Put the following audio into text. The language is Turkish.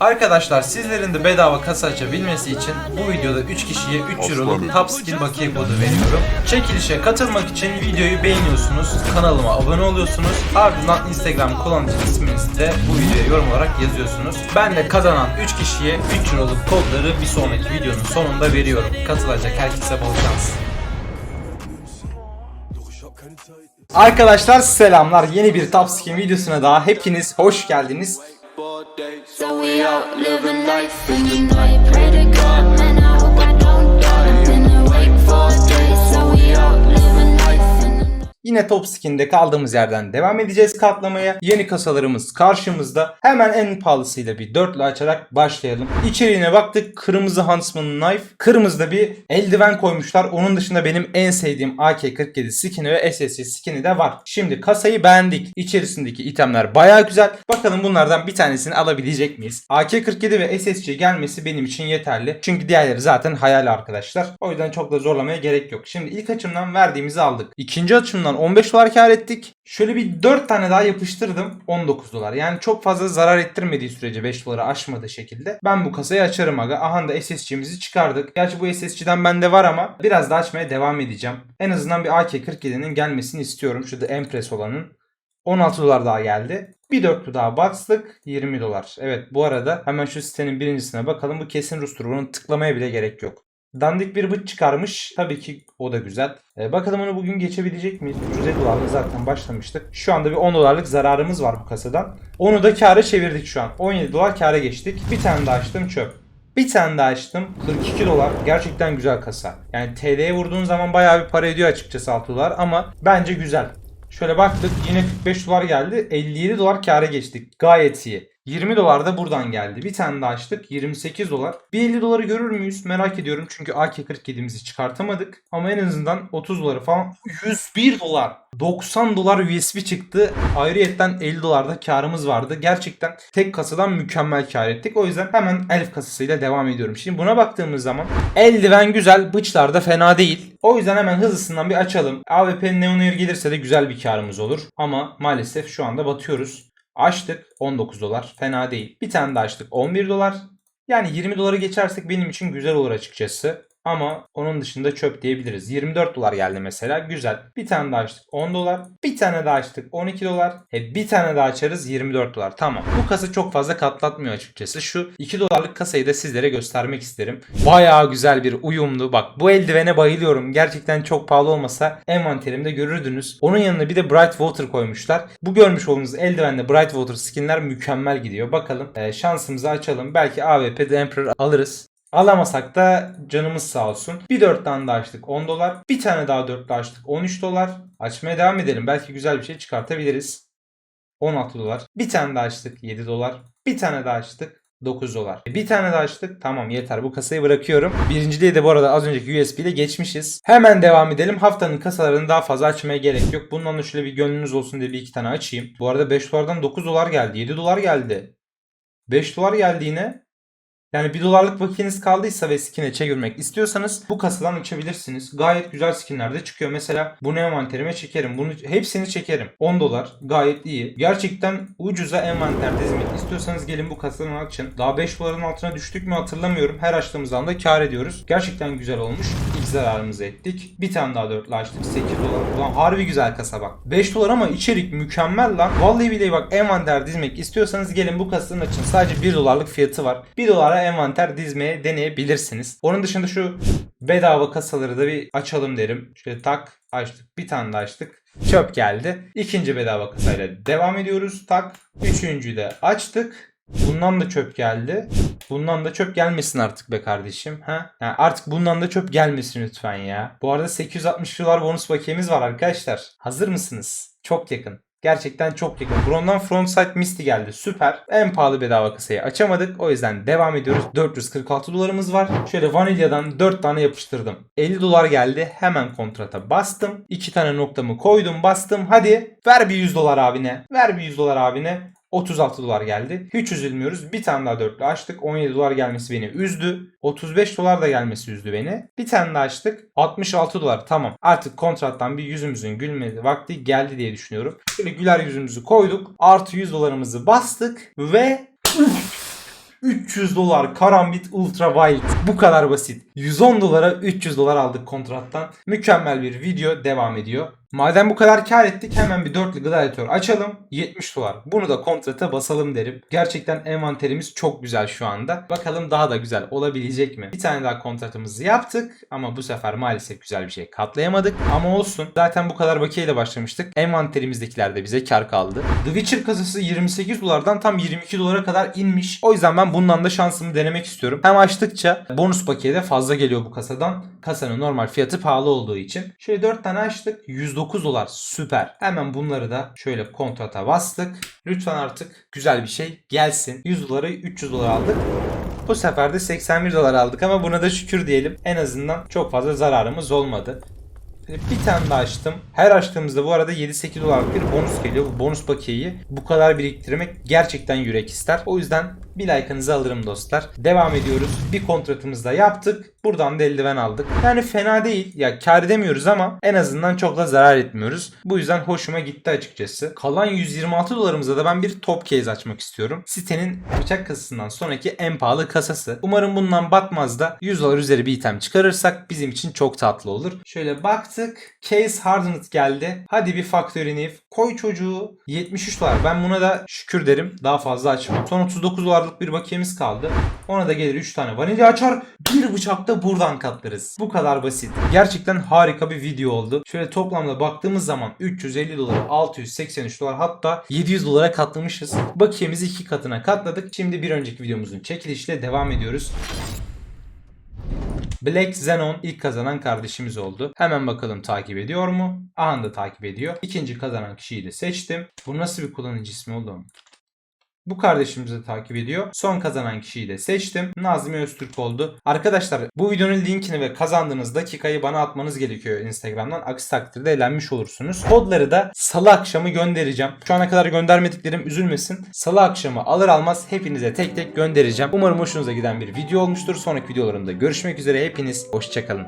Arkadaşlar sizlerin de bedava kasa açabilmesi için bu videoda 3 kişiye 3 euroluk Top Skin bakiye kodu veriyorum. Çekilişe katılmak için videoyu beğeniyorsunuz, kanalıma abone oluyorsunuz, ardından Instagram kullanıcı isminizi de bu videoya yorum olarak yazıyorsunuz. Ben de kazanan 3 kişiye 3 euroluk kodları bir sonraki videonun sonunda veriyorum. Katılacak herkese bol şans. Arkadaşlar selamlar. Yeni bir Top Skin videosuna daha hepiniz hoş geldiniz. So we out living life in the night. Pray to God, Yine Top Skin'de kaldığımız yerden devam edeceğiz katlamaya. Yeni kasalarımız karşımızda. Hemen en pahalısıyla bir dörtlü açarak başlayalım. İçeriğine baktık. Kırmızı Huntsman Knife. Kırmızıda bir eldiven koymuşlar. Onun dışında benim en sevdiğim AK-47 skin'i ve SSC skin'i de var. Şimdi kasayı beğendik. İçerisindeki itemler baya güzel. Bakalım bunlardan bir tanesini alabilecek miyiz? AK-47 ve SSC gelmesi benim için yeterli. Çünkü diğerleri zaten hayal arkadaşlar. O yüzden çok da zorlamaya gerek yok. Şimdi ilk açımdan verdiğimizi aldık. İkinci açımdan 15 dolar kar ettik. Şöyle bir 4 tane daha yapıştırdım. 19 dolar. Yani çok fazla zarar ettirmediği sürece 5 doları aşmadığı şekilde ben bu kasayı açarım aga. Aha da SSC'mizi çıkardık. Gerçi bu SSC'den bende var ama biraz daha açmaya devam edeceğim. En azından bir AK-47'nin gelmesini istiyorum. Şurada Empress olanın. 16 dolar daha geldi. Bir dörtlü daha bastık. 20 dolar. Evet bu arada hemen şu sitenin birincisine bakalım. Bu kesin Rus'tur. Bunun tıklamaya bile gerek yok. Dandik bir bıç çıkarmış. Tabii ki o da güzel. Ee, bakalım onu bugün geçebilecek miyiz? 350 dolarla zaten başlamıştık. Şu anda bir 10 dolarlık zararımız var bu kasadan. Onu da kâra çevirdik şu an. 17 dolar kâra geçtik. Bir tane daha açtım çöp. Bir tane daha açtım. 42 dolar. Gerçekten güzel kasa. Yani TL'ye vurduğun zaman bayağı bir para ediyor açıkçası 6 dolar ama bence güzel. Şöyle baktık yine 45 dolar geldi. 57 dolar kâra geçtik. Gayet iyi. 20 dolar da buradan geldi. Bir tane daha açtık. 28 dolar. Bir 50 doları görür müyüz? Merak ediyorum. Çünkü AK-47'mizi çıkartamadık. Ama en azından 30 doları falan. 101 dolar. 90 dolar USB çıktı. Ayrıyetten 50 dolarda karımız vardı. Gerçekten tek kasadan mükemmel kar ettik. O yüzden hemen elf kasasıyla devam ediyorum. Şimdi buna baktığımız zaman eldiven güzel. Bıçlar da fena değil. O yüzden hemen hızlısından bir açalım. AWP'nin Neon Air gelirse de güzel bir karımız olur. Ama maalesef şu anda batıyoruz. Açtık 19 dolar. Fena değil. Bir tane daha açtık 11 dolar. Yani 20 doları geçersek benim için güzel olur açıkçası. Ama onun dışında çöp diyebiliriz. 24 dolar geldi mesela. Güzel. Bir tane daha açtık 10 dolar. Bir tane daha açtık 12 dolar. E bir tane daha açarız 24 dolar. Tamam. Bu kasa çok fazla katlatmıyor açıkçası. Şu 2 dolarlık kasayı da sizlere göstermek isterim. Bayağı güzel bir uyumlu. Bak bu eldivene bayılıyorum. Gerçekten çok pahalı olmasa envanterimde görürdünüz. Onun yanına bir de Bright Water koymuşlar. Bu görmüş olduğunuz eldivende Bright Water skinler mükemmel gidiyor. Bakalım e, şansımızı açalım. Belki AWP The Emperor alırız. Alamasak da canımız sağ olsun. Bir 4 tane daha açtık 10 dolar. Bir tane daha 4 açtık 13 dolar. Açmaya devam edelim. Belki güzel bir şey çıkartabiliriz. 16 dolar. Bir tane daha açtık 7 dolar. Bir tane daha açtık 9 dolar. Bir tane daha açtık. Tamam yeter bu kasayı bırakıyorum. Birinciliği de bu arada az önceki USB ile geçmişiz. Hemen devam edelim. Haftanın kasalarını daha fazla açmaya gerek yok. Bundan da şöyle bir gönlünüz olsun diye bir iki tane açayım. Bu arada 5 dolardan 9 dolar geldi. 7 dolar geldi. 5 dolar geldi yine. Yani 1 dolarlık vakitiniz kaldıysa ve skin'e çevirmek istiyorsanız bu kasadan açabilirsiniz. Gayet güzel skinler de çıkıyor. Mesela bunu envanterime çekerim. Bunu hepsini çekerim. 10 dolar gayet iyi. Gerçekten ucuza envanter dizmek istiyorsanız gelin bu kasadan açın. Daha 5 doların altına düştük mü hatırlamıyorum. Her açtığımızdan da kar ediyoruz. Gerçekten güzel olmuş. Zararımızı ettik. Bir tane daha dörtlü açtık. 8 dolar. Ulan harbi güzel kasa bak. 5 dolar ama içerik mükemmel lan. Vallahi billahi bak envanter dizmek istiyorsanız gelin bu kasadan açın. Sadece 1 dolarlık fiyatı var. 1 dolara envanter dizmeye deneyebilirsiniz. Onun dışında şu bedava kasaları da bir açalım derim. Şöyle tak açtık. Bir tane daha açtık. Çöp geldi. İkinci bedava kasayla devam ediyoruz. Tak. Üçüncüyü de açtık. Bundan da çöp geldi. Bundan da çöp gelmesin artık be kardeşim. Ha? Yani artık bundan da çöp gelmesin lütfen ya. Bu arada 860 dolar bonus bakiyemiz var arkadaşlar. Hazır mısınız? Çok yakın. Gerçekten çok yakın. Bron'dan Frontside Misty geldi. Süper. En pahalı bedava kasayı açamadık. O yüzden devam ediyoruz. 446 dolarımız var. Şöyle Vanilya'dan 4 tane yapıştırdım. 50 dolar geldi. Hemen kontrata bastım. 2 tane noktamı koydum bastım. Hadi ver bir 100 dolar abine. Ver bir 100 dolar abine. 36 dolar geldi. Hiç üzülmüyoruz. Bir tane daha dörtlü açtık. 17 dolar gelmesi beni üzdü. 35 dolar da gelmesi üzdü beni. Bir tane daha açtık. 66 dolar. Tamam. Artık kontrattan bir yüzümüzün gülmesi vakti geldi diye düşünüyorum. Şöyle güler yüzümüzü koyduk. Artı 100 dolarımızı bastık ve 300 dolar Karambit Ultra Wild. Bu kadar basit. 110 dolara 300 dolar aldık kontrattan. Mükemmel bir video devam ediyor. Madem bu kadar kar ettik hemen bir dörtlü gladiator açalım. 70 dolar. Bunu da kontrata basalım derim. Gerçekten envanterimiz çok güzel şu anda. Bakalım daha da güzel olabilecek mi? Bir tane daha kontratımızı yaptık ama bu sefer maalesef güzel bir şey katlayamadık. Ama olsun. Zaten bu kadar bakiyeyle başlamıştık. Envanterimizdekiler de bize kar kaldı. The Witcher kasası 28 dolardan tam 22 dolara kadar inmiş. O yüzden ben bundan da şansımı denemek istiyorum. Hem açtıkça bonus paketi fazla geliyor bu kasadan. Kasanın normal fiyatı pahalı olduğu için. Şöyle 4 tane açtık. 109 dolar süper. Hemen bunları da şöyle kontrata bastık. Lütfen artık güzel bir şey gelsin. 100 doları 300 dolar aldık. Bu sefer de 81 dolar aldık ama buna da şükür diyelim. En azından çok fazla zararımız olmadı. Bir tane daha açtım. Her açtığımızda bu arada 7-8 dolarlık bir bonus geliyor. Bu bonus bakiyeyi bu kadar biriktirmek gerçekten yürek ister. O yüzden bir like'ınızı alırım dostlar. Devam ediyoruz. Bir kontratımızı da yaptık. Buradan da eldiven aldık. Yani fena değil. Ya kar edemiyoruz ama en azından çok da zarar etmiyoruz. Bu yüzden hoşuma gitti açıkçası. Kalan 126 dolarımıza da ben bir top case açmak istiyorum. Sitenin bıçak kasasından sonraki en pahalı kasası. Umarım bundan batmaz da 100 dolar üzeri bir item çıkarırsak bizim için çok tatlı olur. Şöyle baktık. Case Hardened geldi. Hadi bir Factory New. Koy çocuğu. 73 dolar. Ben buna da şükür derim. Daha fazla açmam. Son 39 dolarlık bir bakiyemiz kaldı. Ona da gelir 3 tane vanilya açar. Bir bıçakta buradan katlarız. Bu kadar basit. Gerçekten harika bir video oldu. Şöyle toplamda baktığımız zaman 350 dolar, 683 dolar hatta 700 dolara katlamışız. Bakiyemizi iki katına katladık. Şimdi bir önceki videomuzun çekilişiyle devam ediyoruz. Black Xenon ilk kazanan kardeşimiz oldu. Hemen bakalım takip ediyor mu? Aha da takip ediyor. İkinci kazanan kişiyi de seçtim. Bu nasıl bir kullanıcı ismi oğlum? Bu kardeşimizi de takip ediyor. Son kazanan kişiyi de seçtim. Nazmi Öztürk oldu. Arkadaşlar bu videonun linkini ve kazandığınız dakikayı bana atmanız gerekiyor Instagram'dan. Aksi takdirde elenmiş olursunuz. Kodları da salı akşamı göndereceğim. Şu ana kadar göndermediklerim üzülmesin. Salı akşamı alır almaz hepinize tek tek göndereceğim. Umarım hoşunuza giden bir video olmuştur. Sonraki videolarımda görüşmek üzere. Hepiniz hoşçakalın.